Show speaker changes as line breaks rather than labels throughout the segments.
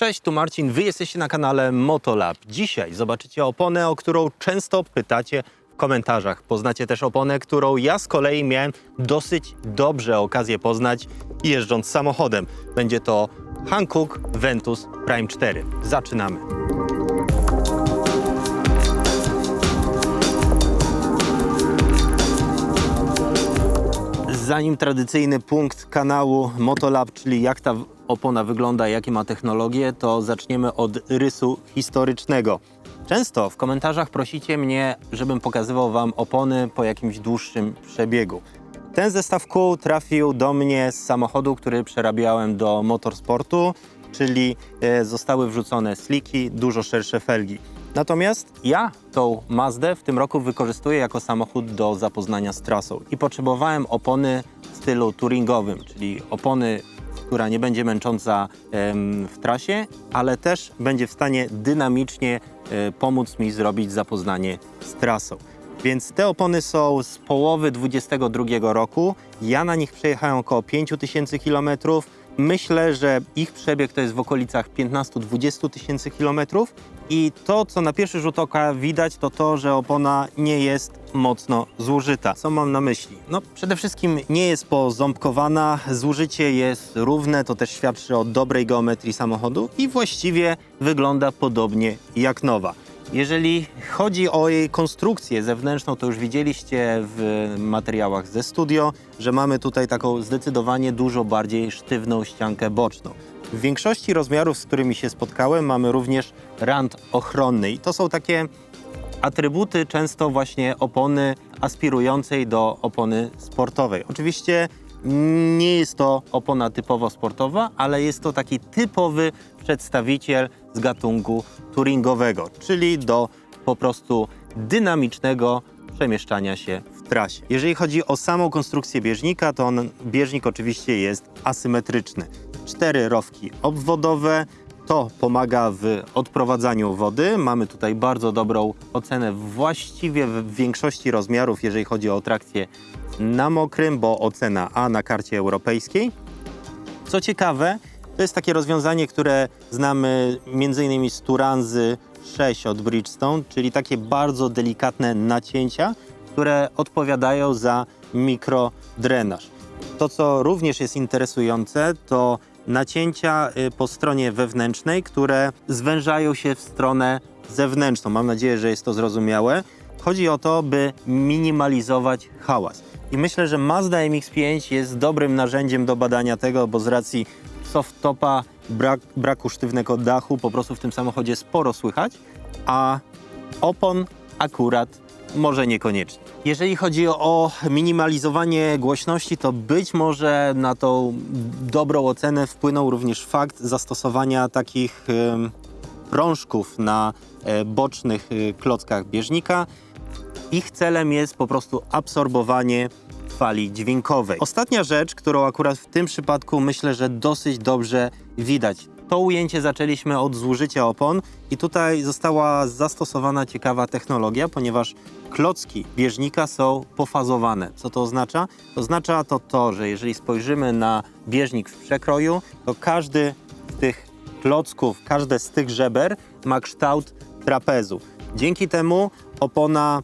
Cześć, tu Marcin, wy jesteście na kanale Motolab. Dzisiaj zobaczycie oponę, o którą często pytacie w komentarzach. Poznacie też oponę, którą ja z kolei miałem dosyć dobrze okazję poznać jeżdżąc samochodem. Będzie to Hankook Ventus Prime 4. Zaczynamy. Zanim tradycyjny punkt kanału Motolab, czyli jak ta opona wygląda, jakie ma technologie, to zaczniemy od rysu historycznego. Często w komentarzach prosicie mnie, żebym pokazywał Wam opony po jakimś dłuższym przebiegu. Ten zestaw kół trafił do mnie z samochodu, który przerabiałem do motorsportu, czyli e, zostały wrzucone sliki, dużo szersze felgi. Natomiast ja tą Mazdę w tym roku wykorzystuję jako samochód do zapoznania z trasą i potrzebowałem opony w stylu touringowym, czyli opony, która nie będzie męcząca w trasie, ale też będzie w stanie dynamicznie e, pomóc mi zrobić zapoznanie z trasą. Więc te opony są z połowy 22 roku. Ja na nich przejechałem około 5000 km. Myślę, że ich przebieg to jest w okolicach 15-20 tysięcy kilometrów. I to, co na pierwszy rzut oka widać, to to, że opona nie jest mocno zużyta. Co mam na myśli? No, przede wszystkim nie jest poząbkowana, zużycie jest równe, to też świadczy o dobrej geometrii samochodu i właściwie wygląda podobnie jak nowa. Jeżeli chodzi o jej konstrukcję zewnętrzną, to już widzieliście w materiałach ze studio, że mamy tutaj taką zdecydowanie dużo bardziej sztywną ściankę boczną. W większości rozmiarów, z którymi się spotkałem, mamy również rand ochronny i to są takie atrybuty często właśnie opony aspirującej do opony sportowej. Oczywiście nie jest to opona typowo sportowa, ale jest to taki typowy przedstawiciel z gatunku touringowego, czyli do po prostu dynamicznego przemieszczania się w trasie. Jeżeli chodzi o samą konstrukcję bieżnika, to on, bieżnik oczywiście jest asymetryczny. Cztery rowki obwodowe, to pomaga w odprowadzaniu wody. Mamy tutaj bardzo dobrą ocenę właściwie w większości rozmiarów, jeżeli chodzi o trakcję na mokrym, bo ocena A na karcie europejskiej. Co ciekawe, to jest takie rozwiązanie, które znamy m.in. z Turanzy 6 od Bridgestone, czyli takie bardzo delikatne nacięcia, które odpowiadają za mikrodrenaż. To, co również jest interesujące, to nacięcia y, po stronie wewnętrznej, które zwężają się w stronę zewnętrzną. Mam nadzieję, że jest to zrozumiałe. Chodzi o to, by minimalizować hałas. I myślę, że Mazda MX-5 jest dobrym narzędziem do badania tego, bo z racji soft-topa, brak, braku sztywnego dachu, po prostu w tym samochodzie sporo słychać, a opon akurat może niekoniecznie. Jeżeli chodzi o minimalizowanie głośności, to być może na tą dobrą ocenę wpłynął również fakt zastosowania takich prążków na e, bocznych e, klockach bieżnika. Ich celem jest po prostu absorbowanie fali dźwiękowej. Ostatnia rzecz, którą akurat w tym przypadku myślę, że dosyć dobrze widać. To ujęcie zaczęliśmy od zużycia opon i tutaj została zastosowana ciekawa technologia, ponieważ klocki bieżnika są pofazowane. Co to oznacza? Oznacza to to, że jeżeli spojrzymy na bieżnik w przekroju, to każdy z tych klocków, każde z tych żeber ma kształt trapezu. Dzięki temu opona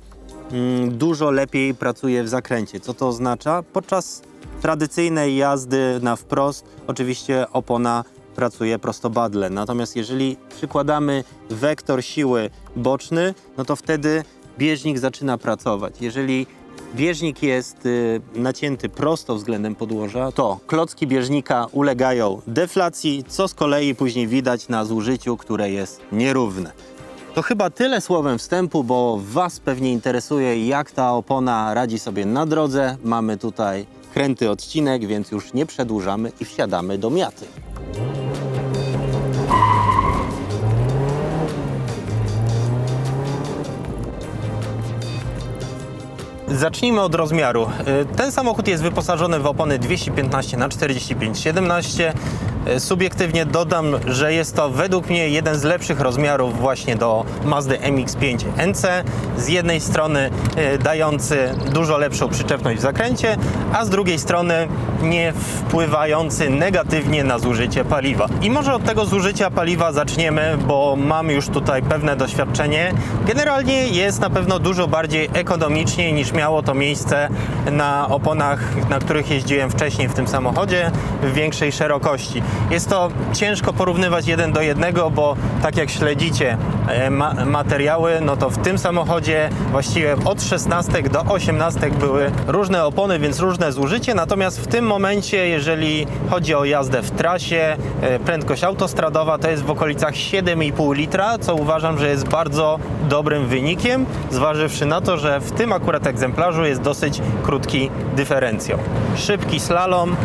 dużo lepiej pracuje w zakręcie. Co to oznacza? Podczas tradycyjnej jazdy na wprost oczywiście opona pracuje prostobadle. Natomiast jeżeli przykładamy wektor siły boczny, no to wtedy bieżnik zaczyna pracować. Jeżeli bieżnik jest y, nacięty prosto względem podłoża, to klocki bieżnika ulegają deflacji, co z kolei później widać na zużyciu, które jest nierówne. To chyba tyle słowem wstępu, bo Was pewnie interesuje, jak ta opona radzi sobie na drodze. Mamy tutaj kręty odcinek, więc już nie przedłużamy i wsiadamy do miaty. Zacznijmy od rozmiaru. Y, Ten samochód jest wyposażony w opony 215 na 45 17. Y, Subiektywnie dodam, że jest to według mnie jeden z lepszych rozmiarów właśnie do Mazdy MX-5 NC. Z jednej strony y, dający dużo lepszą przyczepność w zakręcie, a z drugiej strony nie wpływający negatywnie na zużycie paliwa. I może od tego zużycia paliwa zaczniemy, bo mam już tutaj pewne doświadczenie. Generalnie jest na pewno dużo bardziej ekonomicznie niż miało to miejsce na oponach, na których jeździłem wcześniej w tym samochodzie w większej szerokości. Jest to ciężko porównywać jeden do jednego, bo tak jak śledzicie e, ma materiały, no to w tym samochodzie właściwie od 16 do 18 były różne opony, więc różne zużycie. Natomiast w tym momencie, jeżeli chodzi o jazdę w trasie, e, prędkość autostradowa to jest w okolicach 7,5 litra, co uważam, że jest bardzo dobrym wynikiem, zważywszy na to, że w tym akurat egzemplarzu jest dosyć krótki dyferencjał. Szybki slalom,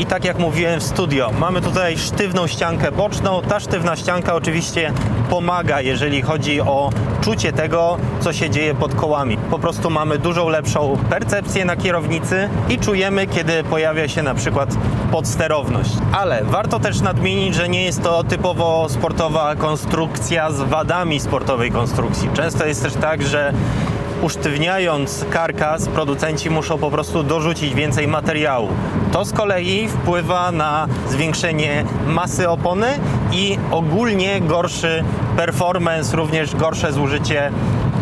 i tak jak mówiłem w studio, mamy tutaj sztywną ściankę boczną. Ta sztywna ścianka oczywiście pomaga, jeżeli chodzi o czucie tego, co się dzieje pod kołami. Po prostu mamy dużą lepszą percepcję na kierownicy i czujemy, kiedy pojawia się na przykład podsterowność. Ale warto też nadmienić, że nie jest to typowo sportowa konstrukcja z wadami sportowej konstrukcji. Często jest też tak, że usztywniając karkas, producenci muszą po prostu dorzucić więcej materiału. To z kolei wpływa na zwiększenie masy opony i ogólnie gorszy performance, również gorsze zużycie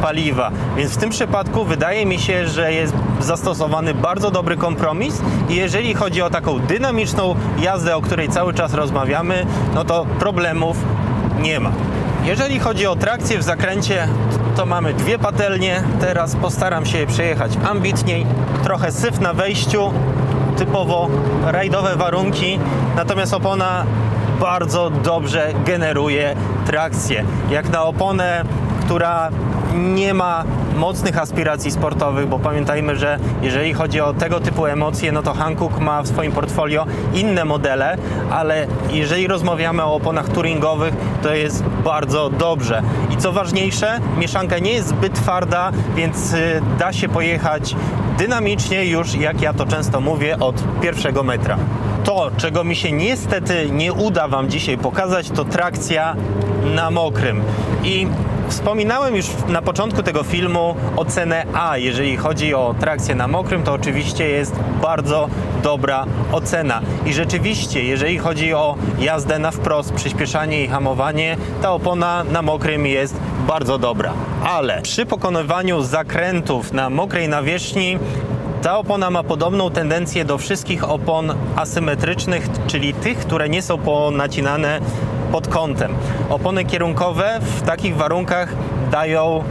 paliwa. Więc w tym przypadku wydaje mi się, że jest zastosowany bardzo dobry kompromis i jeżeli chodzi o taką dynamiczną jazdę, o której cały czas rozmawiamy, no to problemów nie ma. Jeżeli chodzi o trakcję w zakręcie, to mamy dwie patelnie. Teraz postaram się przejechać ambitniej. Trochę syf na wejściu, typowo rajdowe warunki. Natomiast opona bardzo dobrze generuje trakcję. Jak na oponę, która nie ma mocnych aspiracji sportowych, bo pamiętajmy, że jeżeli chodzi o tego typu emocje, no to Hankook ma w swoim portfolio inne modele, ale jeżeli rozmawiamy o oponach touringowych, to jest bardzo dobrze. I co ważniejsze, mieszanka nie jest zbyt twarda, więc y, da się pojechać dynamicznie już, jak ja to często mówię, od pierwszego metra. To, czego mi się niestety nie uda Wam dzisiaj pokazać, to trakcja na mokrym. I Wspominałem już na początku tego filmu ocenę A. Jeżeli chodzi o trakcję na mokrym, to oczywiście jest bardzo dobra ocena. I rzeczywiście, jeżeli chodzi o jazdę na wprost, przyspieszanie i hamowanie, ta opona na mokrym jest bardzo dobra. Ale przy pokonywaniu zakrętów na mokrej nawierzchni ta opona ma podobną tendencję do wszystkich opon asymetrycznych, czyli tych, które nie są ponacinane pod kątem. Opony kierunkowe w takich warunkach dają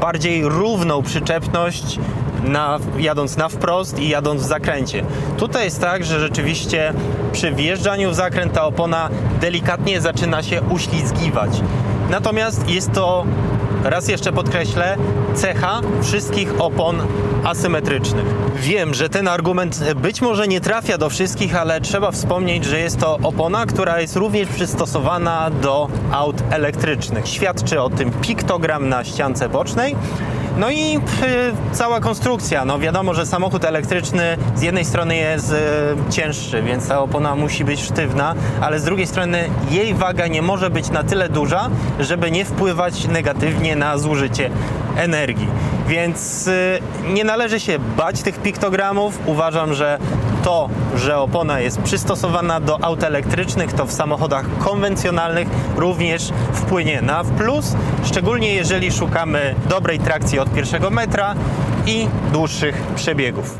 bardziej równą przyczepność na, jadąc na wprost i jadąc w zakręcie. Tutaj jest tak, że rzeczywiście przy wjeżdżaniu w zakręt ta opona delikatnie zaczyna się uślizgiwać. Natomiast jest to, raz jeszcze podkreślę, cecha wszystkich opon asymetrycznych. Wiem, że ten argument być może nie trafia do wszystkich, ale trzeba wspomnieć, że jest to opona, która jest również przystosowana do aut elektrycznych. Świadczy o tym piktogram na ściance bocznej. No i y, cała konstrukcja. No wiadomo, że samochód elektryczny z jednej strony jest y, cięższy, więc ta opona musi być sztywna, ale z drugiej strony jej waga nie może być na tyle duża, żeby nie wpływać negatywnie na zużycie energii. Więc y, nie należy się bać tych piktogramów. Uważam, że to, że opona jest przystosowana do aut elektrycznych, to w samochodach konwencjonalnych również wpłynie na plus, szczególnie jeżeli szukamy dobrej trakcji od pierwszego metra i dłuższych przebiegów.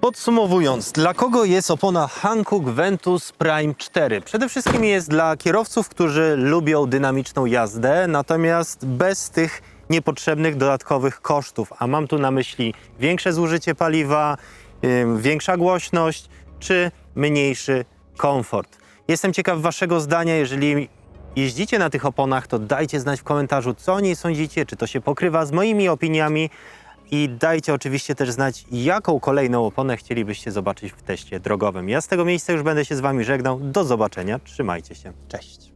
Podsumowując, dla kogo jest opona Hankook Ventus Prime 4? Przede wszystkim jest dla kierowców, którzy lubią dynamiczną jazdę, natomiast bez tych niepotrzebnych dodatkowych kosztów. A mam tu na myśli większe zużycie paliwa, większa głośność czy mniejszy komfort. Jestem ciekaw Waszego zdania, jeżeli jeździcie na tych oponach, to dajcie znać w komentarzu, co o niej sądzicie, czy to się pokrywa z moimi opiniami. I dajcie oczywiście też znać, jaką kolejną oponę chcielibyście zobaczyć w teście drogowym. Ja z tego miejsca już będę się z Wami żegnał. Do zobaczenia. Trzymajcie się. Cześć.